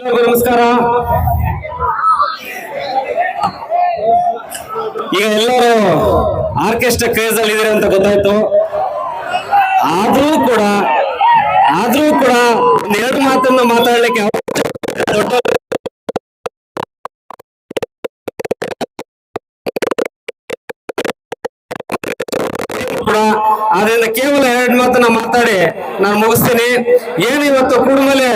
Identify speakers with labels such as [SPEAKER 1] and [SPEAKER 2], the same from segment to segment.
[SPEAKER 1] ಎಲ್ಲರಿಗೂ ನಮಸ್ಕಾರ. ಈಗ ಎಲ್ಲರೂ ಆರ್ಕೆಸ್ಟ್ರಾ ಕ್ರೇಜ್ ಅಲ್ಲಿ ಇದಾರೆ ಅಂತ ಗೊತ್ತಾಯ್ತು. ಆದ್ರೂ ಕೂಡ ಆದ್ರೂ ಕೂಡ ಎರಡು ಮಾತನ್ನ ಮಾತಾಡ್ಲಿಕ್ಕೆ ದೊಡ್ಡ ಕೂಡ, ಆದ್ರಿಂದ ಕೇವಲ ಎರಡು ಮಾತನ್ನ ಮಾತಾಡಿ ನಾನು ಮುಗಿಸ್ತೀನಿ. ಏನು ಇವತ್ತು ಕುಡುಮಲೆ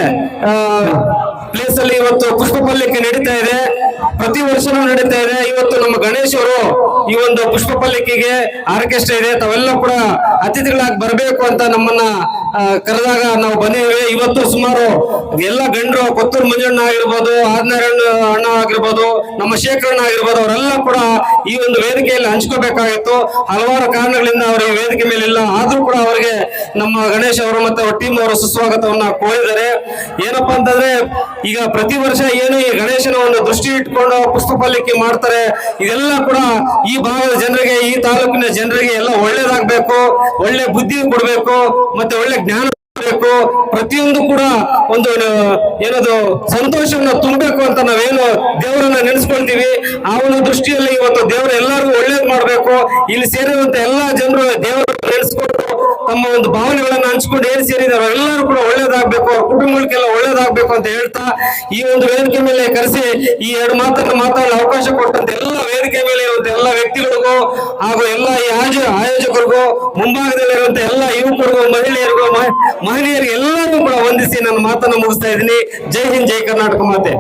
[SPEAKER 1] ಪ್ಲೇಸ್ ಅಲ್ಲಿ ಇವತ್ತು ಪುಷ್ಪ ಪಲ್ಯಕ್ಕೆ ನಡೀತಾ ಇದೆ. ಪ್ರತಿ ವರ್ಷನೂ ನಡೀತಾ ಇದೆ. ಇವತ್ತು ನಮ್ಮ ಗಣೇಶ್ ಅವರು ಈ ಒಂದು ಪುಷ್ಪ ಪಲ್ಲಕ್ಕಿಗೆ ಆರ್ಕೆಸ್ಟ್ರಾ ಇದೆ. ತಾವೆಲ್ಲ ಕೂಡ ಅತಿಥಿಗಳಾಗಿ ಬರಬೇಕು ಅಂತ ನಮ್ಮನ್ನ ಕರೆದಾಗ ನಾವು ಬಂದಿದ್ದೇವೆ. ಇವತ್ತು ಸುಮಾರು ಎಲ್ಲ ಗಂಡರು, ಕೊತ್ತೂರು ಮಂಜಣ್ಣ ಆಗಿರ್ಬೋದು, ಆದ್ನಾರಾಯಣ ಅಣ್ಣ ಆಗಿರ್ಬೋದು, ನಮ್ಮ ಶೇಖರಣ್ಣ ಆಗಿರ್ಬೋದು, ಅವರೆಲ್ಲ ಕೂಡ ಈ ಒಂದು ವೇದಿಕೆಯಲ್ಲಿ ಹಂಚ್ಕೋಬೇಕಾಗಿತ್ತು. ಹಲವಾರು ಕಾರಣಗಳಿಂದ ಅವರಿಗೆ ವೇದಿಕೆ ಮೇಲೆ ಇಲ್ಲ ಆದ್ರೂ ಕೂಡ ಅವರಿಗೆ ನಮ್ಮ ಗಣೇಶ್ ಅವರು ಮತ್ತೆ ಅವ್ರ ಟೀಮ್ ಅವರು ಸುಸ್ವಾಗತವನ್ನ ಕೋರಿದ್ದಾರೆ. ಏನಪ್ಪಾ ಅಂತಂದ್ರೆ, ಈಗ ಪ್ರತಿ ವರ್ಷ ಏನು ಈ ಗಣೇಶನ ಒಂದು ದೃಷ್ಟಿ ಇಟ್ಕೊಂಡು ಪುಷ್ಪ ಪಲ್ಲಕ್ಕಿ ಮಾಡ್ತಾರೆ, ಇದೆಲ್ಲ ಕೂಡ ಈ ಭಾಗದ ಜನರಿಗೆ, ಈ ತಾಲೂಕಿನ ಜನರಿಗೆ ಎಲ್ಲ ಒಳ್ಳೇದಾಗಬೇಕು, ಒಳ್ಳೆ ಬುದ್ಧಿ ಕೊಡಬೇಕು, ಮತ್ತೆ ಒಳ್ಳೆ ಜ್ಞಾನ ಕೊಡಬೇಕು. ಪ್ರತಿಯೊಂದು ಕೂಡ ಒಂದು, ಏನದು, ಸಂತೋಷವನ್ನ ತುಂಬಬೇಕು ಅಂತ ನಾವೇನು ದೇವರನ್ನ ನೆನೆಸ್ಕೊಳ್ತೀವಿ. ಆ ಒಂದು ದೃಷ್ಟಿಯಲ್ಲಿ ಇವತ್ತು ದೇವರು ಎಲ್ಲರಿಗೂ ಒಳ್ಳೇದು ಮಾಡಬೇಕು. ಇಲ್ಲಿ ಸೇರಿದಂತ ಎಲ್ಲಾ ಜನರು ದೇವರನ್ನ ನೆನೆಸ್ಕೊಂಡು ತಮ್ಮ ಒಂದು ಭಾವನೆಗಳನ್ನ ಹಂಚ್ಕೊಂಡು ಏನ್ ಸೇರಿದಾರೋ ಎಲ್ಲರೂ ಕೂಡ ಒಳ್ಳೇದಾಗಬೇಕು, ಅವ್ರ ಕುಟುಂಬಗಳಿಗೆಲ್ಲ ಒಳ್ಳೇದಾಗ್ಬೇಕು ಅಂತ ಹೇಳ್ತಾ ಈ ಒಂದು ವೇದಿಕೆ ಮೇಲೆ ಕರೆಸಿ ಈ ಎರಡು ಮಾತನ್ನ ಮಾತಾಡಲು ಅವಕಾಶ ಕೊಟ್ಟಂತ ಎಲ್ಲ ವೇದಿಕೆ ಮೇಲೆ ಇರುವಂತ ಎಲ್ಲ ವ್ಯಕ್ತಿಗಳಿಗೂ ಹಾಗೂ ಎಲ್ಲ ಈ ಆಯೋಜ ಆಯೋಜಕರಿಗೂ, ಮುಂಭಾಗದಲ್ಲಿರುವಂತ ಎಲ್ಲ ಯುವಕರಿಗೂ, ಮಹಿಳೆಯರಿಗೂ ಮಹಿಳೆಯರಿಗೆ ಎಲ್ಲರಿಗೂ ಕೂಡ ವಂದಿಸಿ ನನ್ನ ಮಾತನ್ನು ಮುಗಿಸ್ತಾ ಇದ್ದೀನಿ. ಜೈ ಹಿಂದ್, ಜೈ ಕರ್ನಾಟಕ ಮಾತೆ.